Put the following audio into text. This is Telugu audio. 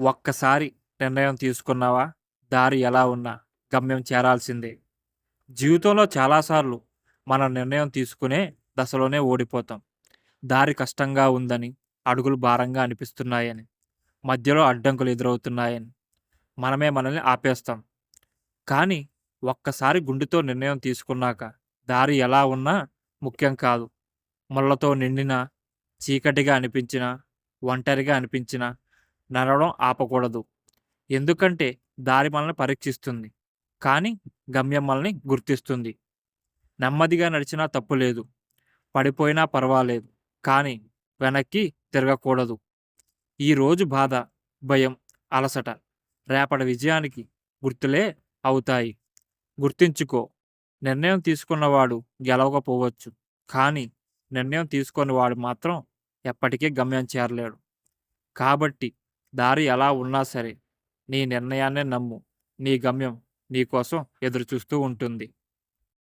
ఒక్కసారి నిర్ణయం తీసుకున్నావా? దారి ఎలా ఉన్నా గమ్యం చేరాల్సిందే. జీవితంలో చాలాసార్లు మనం నిర్ణయం తీసుకునే దశలోనే ఓడిపోతాం. దారి కష్టంగా ఉందని అడుగులు భారంగా అనిపిస్తున్నాయని మధ్యలో అడ్డంకులు ఎదురవుతున్నాయని మనమే మనల్ని ఆపేస్తాం. కానీ ఒక్కసారి గుండెతో నిర్ణయం తీసుకున్నాక దారి ఎలా ఉన్నా ముఖ్యం కాదు. ముళ్ళతో నిండిన చీకటిగా అనిపించిన ఒంటరిగా అనిపించినా నడవడం ఆపకూడదు. ఎందుకంటే దారి మనల్ని పరీక్షిస్తుంది. కానీ గమ్యం మనల్ని గుర్తిస్తుంది. నెమ్మదిగా నడిచినా తప్పు లేదు. పడిపోయినా పర్వాలేదు. కానీ వెనక్కి తిరగకూడదు. ఈరోజు బాధ భయం అలసట రేపటి విజయానికి గుర్తులే అవుతాయి. గుర్తించుకో. నిర్ణయం తీసుకున్నవాడు గెలవకపోవచ్చు. కానీ నిర్ణయం తీసుకున్నవాడు వాడు మాత్రం ఎప్పటికీ గమ్యం చేరలేడు. కాబట్టి దారి ఎలా ఉన్నా సరే నీ నిర్ణయాన్నే నమ్ము. నీ గమ్యం నీకోసం ఎదురుచూస్తూ ఉంటుంది.